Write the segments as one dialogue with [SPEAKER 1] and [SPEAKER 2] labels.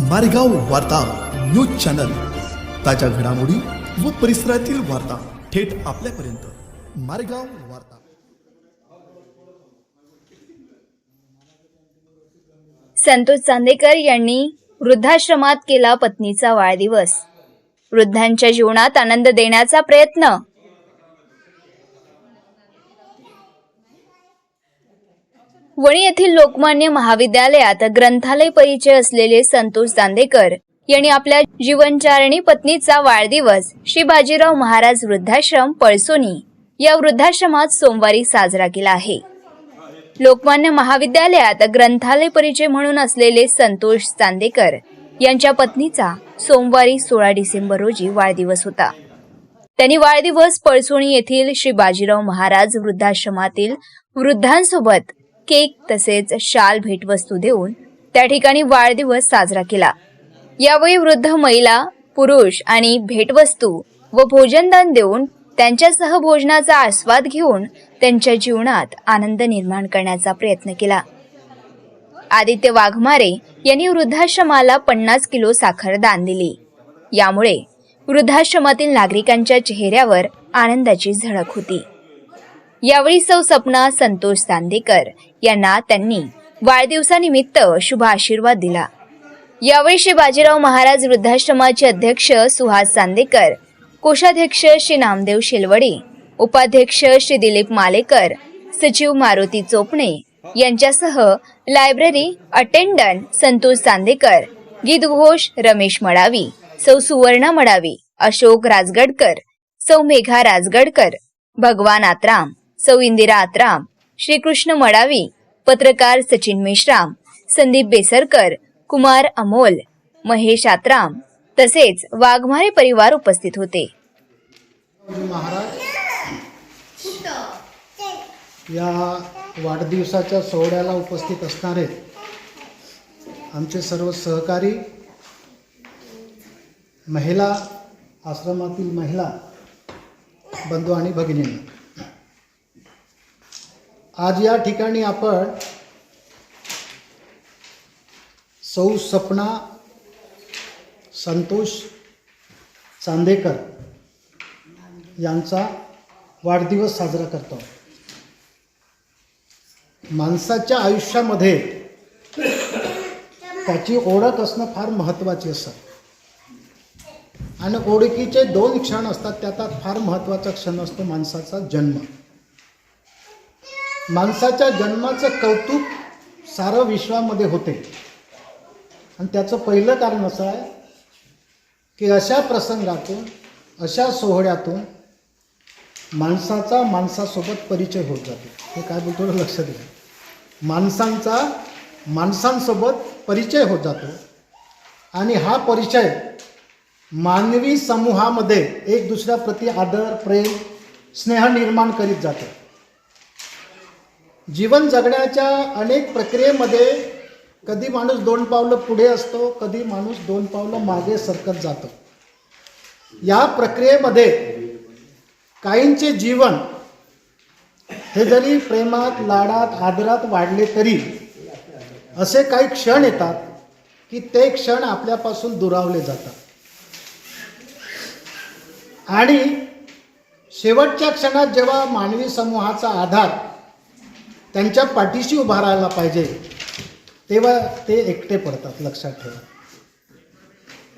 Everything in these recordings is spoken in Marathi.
[SPEAKER 1] मारेगाव वार्ता न्यूज चॅनल. ताज्या घडामोडी व परिसरातील वार्ता थेट आपल्यापर्यंत. मारेगाव वार्ता.
[SPEAKER 2] संतोष चांदेकर यांनी वृद्धाश्रमात केला पत्नीचा वाढदिवस. वृद्धांच्या जीवनात आनंद देण्याचा प्रयत्न वणी येथील लोकमान्य महाविद्यालयात ग्रंथालय परिचय असलेले संतोष चांदेकर यांनी आपल्या जीवनचारणी पत्नीचा वाढदिवस श्री बाजीराव महाराज वृद्धाश्रम पळसोनी या वृद्धाश्रमात सोमवारी साजरा केला आहे. लोकमान्य महाविद्यालयात ग्रंथालय परिचय म्हणून असलेले संतोष चांदेकर यांच्या पत्नीचा सोमवारी सोळा डिसेंबर रोजी वाढदिवस होता. त्यांनी वाढदिवस पळसोणी येथील श्री बाजीराव महाराज वृद्धाश्रमातील वृद्धांसोबत केक तसेच शाल भेटवस्तू देऊन त्या ठिकाणी वाढदिवस साजरा केला. यावेळी वृद्ध महिला पुरुष आणि भेटवस्तू व भोजनदान देऊन त्यांच्यासह भोजनाचा आस्वाद घेऊन त्यांच्या जीवनात आनंद निर्माण करण्याचा प्रयत्न केला. आदित्य वाघमारे यांनी वृद्धाश्रमाला पन्नास किलो साखर दान दिली. यामुळे वृद्धाश्रमातील नागरिकांच्या चेहऱ्यावर आनंदाची झळक होती. यावेळी सौ सपना संतोष चांदेकर यांना त्यांनी वाढदिवसानिमित्त शुभ आशीर्वाद दिला. यावेळी श्री बाजीराव महाराज वृद्धाश्रमाचे अध्यक्ष सुहास चांदेकर कोषाध्यक्ष श्री नामदेव शेलवडे उपाध्यक्ष श्री दिलीप मालेकर सचिव मारुती चोपणे यांच्यासह लायब्ररी अटेंडंट संतोष चांदेकर गीतघोष रमेश मडावी सौ सुवर्णा मडावी अशोक राजगडकर सौ मेघा राजगडकर भगवान आत्राम सौ इंदिरा आत्राम श्रीकृष्ण मडावी पत्रकार सचिन मेश्राम संदीप बेसरकर कुमार अमोल महेश आत्राम तसेच वाघमारे परिवार उपस्थित होते.
[SPEAKER 3] या वाढदिवसाच्या सोहळ्याला उपस्थित असणारे आमचे सर्व सहकारी महिला आश्रमातील महिला बंधू आणि भगिनींना आज या ठिकाणी आपण सौ सपना संतोष चांदेकर यांचा वाढदिवस साजरा करतो. माणसाच्या आयुष्यामध्ये त्याची ओळख असणं फार महत्त्वाची असतं. आणि ओळखीचे दोन क्षण असतात त्यात फार महत्त्वाचा क्षण असतो माणसाचा जन्म. माणसाच्या जन्माचं कौतुक सारं विश्वामध्ये होते. आणि त्याचं पहिलं कारण असं आहे की अशा प्रसंगातून अशा सोहळ्यातून माणसाचा माणसासोबत परिचय होत जातो. हे काय बोलतो लक्ष द्या माणसांचा माणसांसोबत परिचय होत जातो. आणि हा परिचय मानवी समूहामध्ये एक दुसऱ्याप्रती आदर प्रेम स्नेह निर्माण करीत जातो. जीवन जगण्याच्या अनेक प्रक्रियेमध्ये कधी माणूस दोन पावलं पुढे असतो कधी माणूस दोन पावलं मागे सरकत जातो. या प्रक्रियेमध्ये काहींचे जीवन हे जरी प्रेमात लाडात आदरात वाढले तरी असे काही क्षण येतात की ते क्षण आपल्यापासून दुरावले जातात. आणि शेवटच्या क्षणात जेव्हा मानवी समूहाचा आधार त्यांच्या पाठीशी उभा राहायला पाहिजे. तेव्हा ते एकटे पडतात लक्षात ठेवा.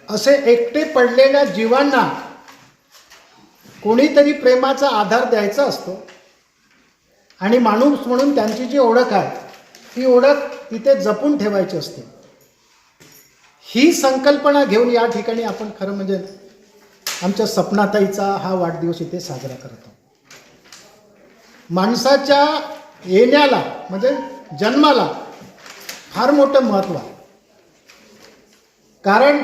[SPEAKER 3] असे एकटे पडलेल्या जीवांना कोणीतरी प्रेमाचा आधार द्यायचा असतो. आणि माणूस म्हणून त्यांची जी ओळख आहे ती ओळख तिथे जपून ठेवायची असते. ही संकल्पना घेऊन या ठिकाणी आपण खरं म्हणजे आमच्या सपनाताईचा हा वाढदिवस इथे साजरा करतो. माणसाच्या येण्याला म्हणजे जन्माला फार मोठं महत्त्व आहे. कारण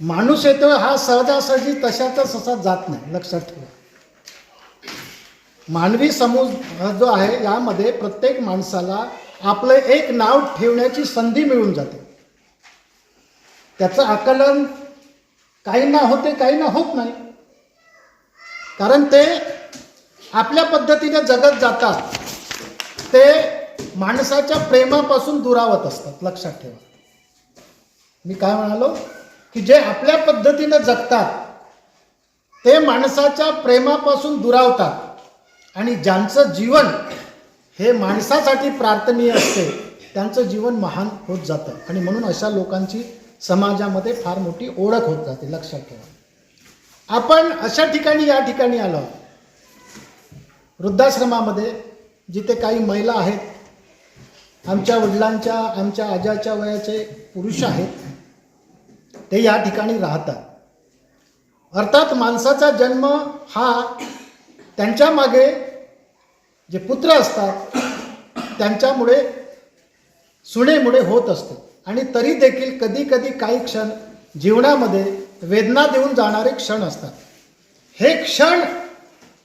[SPEAKER 3] माणूस येतो हा सहजासहजी तशाचा असा जात नाही लक्षात ठेवा. मानवी समूह जो आहे यामध्ये प्रत्येक माणसाला आपलं एक नाव ठेवण्याची संधी मिळून जाते. त्याचं आकलन काही ना होते काही ना होत नाही. कारण ते आपल्या पद्धतीने जगत जातात. ते माणसाच्या प्रेमापासून दुरावत असतात लक्षात ठेवा. मी काय म्हणालो? की जे आपल्या पद्धतीनं जगतात ते माणसाच्या प्रेमापासून दुरावतात आणि ज्यांचं जीवन हे माणसासाठी प्रार्थनीय असते त्यांचं जीवन महान होत जातं. आणि म्हणून अशा लोकांची समाजामध्ये फार मोठी ओळख होत जाते लक्षात ठेवा. आपण अशा ठिकाणी या ठिकाणी आलो. वृद्धाश्रमामध्ये जिथे काही महिला आहेत आमच्या वडिलांच्या आमच्या आजाच्या वयाचे पुरुष आहेत ते या ठिकाणी राहतात. अर्थात माणसाचा जन्म हा त्यांच्या मागे जे पुत्र असतात त्यांच्यामुळे सुनेमुळे होत असते. आणि तरी देखील कधी कधी काही क्षण जीवनामध्ये वेदना देऊन जाणारे क्षण असतात. हे क्षण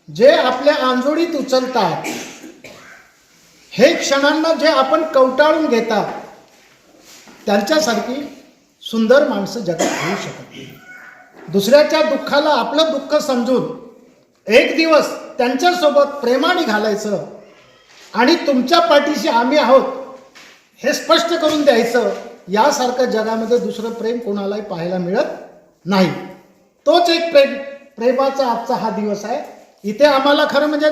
[SPEAKER 3] जे आपल्या आंजोळीत उचलतात हे क्षणांना जे आपण कवटाळून घेतात त्यांच्यासारखी सुंदर माणसं जगात होऊ शकत नाही. दुसऱ्याच्या दुःखाला आपलं दुःख समजून एक दिवस त्यांच्यासोबत प्रेमाने घालायचं आणि तुमच्या पाठीशी आम्ही आहोत हे स्पष्ट करून द्यायचं यासारखं जगामध्ये दुसरं प्रेम कोणालाही पाहायला मिळत नाही तोच एक प्रेम प्रेमाचा आजचा हा दिवस आहे इथे आम्हाला खरं म्हणजे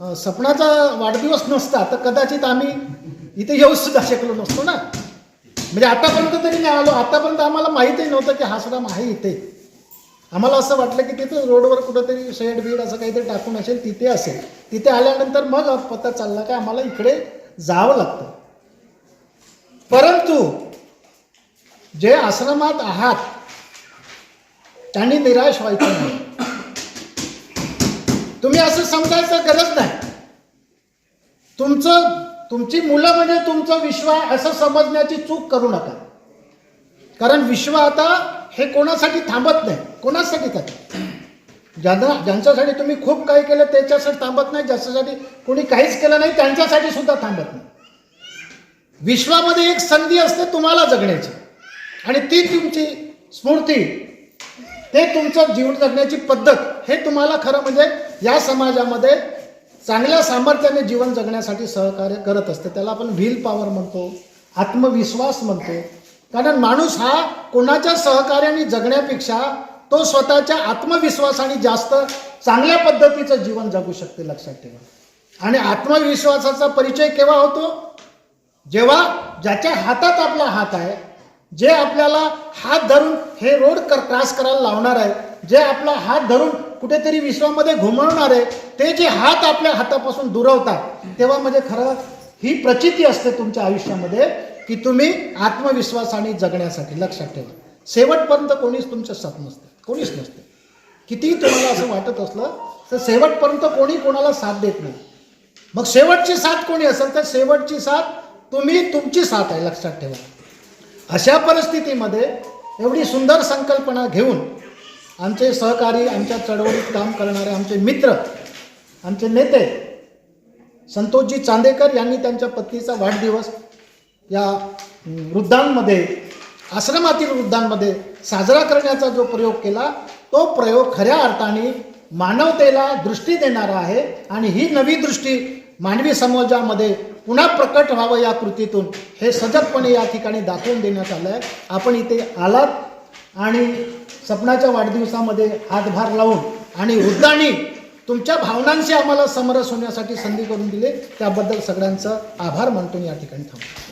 [SPEAKER 3] सपनाचा वाढदिवस नसता तर कदाचित आम्ही इथे येऊ सुद्धा शकलो नसतो ना. म्हणजे आतापर्यंत तरी नाही आलो आतापर्यंत आम्हाला माहितीही नव्हतं की हासराम आहे इथे. आम्हाला असं वाटलं की तिथं रोडवर कुठंतरी शेड बीड असं काहीतरी टाकून असेल तिथे असेल. तिथे आल्यानंतर मग पत्ता चालला का आम्हाला इकडे जावं लागतं. परंतु जे आश्रमात आहात त्यांनी निराश व्हायचं नाही. तुम्ही असं समजायचं गरज नाही. तुमचं तुमची मुलं म्हणजे तुमचं विश्व आहे असं समजण्याची चूक करू नका. कारण विश्व आता हे कोणासाठी थांबत नाही कोणासाठी करत ज्यांना ज्यांच्यासाठी तुम्ही खूप काही केलं त्याच्यासाठी थांबत नाही ज्याच्यासाठी कोणी काहीच केलं नाही त्यांच्यासाठी सुद्धा थांबत नाही. विश्वामध्ये एक संधी असते तुम्हाला जगण्याची. आणि ती तुमची स्फूर्ती ते तुमचं जीवन जगण्याची पद्धत हे तुम्हाला खरं म्हणजे या समाजामध्ये चांगल्या सामर्थ्याने जीवन जगण्यासाठी सहकार्य करत असते. त्याला आपण व्हील पॉवर म्हणतो आत्मविश्वास म्हणतो. कारण माणूस हा कोणाच्या सहकार्याने जगण्यापेक्षा तो स्वतःच्या आत्मविश्वासाने जास्त चांगल्या पद्धतीचं जीवन जगू शकते लक्षात ठेवा. आणि आत्मविश्वासाचा परिचय केव्हा होतो? जेव्हा ज्याच्या हातात आपला हात आहे जे आपल्याला हात धरून हे रोड कर क्रॉस करायला लावणार आहे जे आपला हात धरून कुठेतरी विश्वामध्ये घुमवणार आहे ते जे हात आपल्या हातापासून दुरवतात तेव्हा म्हणजे खरं ही प्रचिती असते तुमच्या आयुष्यामध्ये की तुम्ही आत्मविश्वासाने जगण्यासाठी लक्षात ठेवा. शेवटपर्यंत कोणीच तुमच्या साथ नसते कोणीच नसते. कितीही तुम्हाला असं वाटत असलं तर शेवटपर्यंत कोणी कोणाला साथ देत नाही. मग शेवटची साथ कोणी असेल तर शेवटची साथ तुम्ही तुमची साथ आहे लक्षात ठेवा. अशा परिस्थितीमध्ये एवढी सुंदर संकल्पना घेऊन आमचे सहकारी आमच्या चळवळीत काम करणारे आमचे मित्र आमचे नेते संतोषजी चांदेकर यांनी त्यांच्या पत्नीचा वाढदिवस या वृद्धांमध्ये आश्रमातील वृद्धांमध्ये साजरा करण्याचा जो प्रयोग केला तो प्रयोग खऱ्या अर्थाने मानवतेला दृष्टी देणारा आहे आणि ही नवी दृष्टी मानवी समाजामध्ये पुन्हा प्रकट व्हावं या कृतीतून. हे सजगपणे या ठिकाणी दाखवून देण्यात आलं आहे आपण इथे आलात आणि सपनाच्या वाढदिवसामध्ये हातभार लावून आणि वृद्धांनी तुमच्या भावनांशी आम्हाला समरस होण्यासाठी संधी करून दिली. त्याबद्दल सगळ्यांचं आभार मानतो या ठिकाणी थांबतो.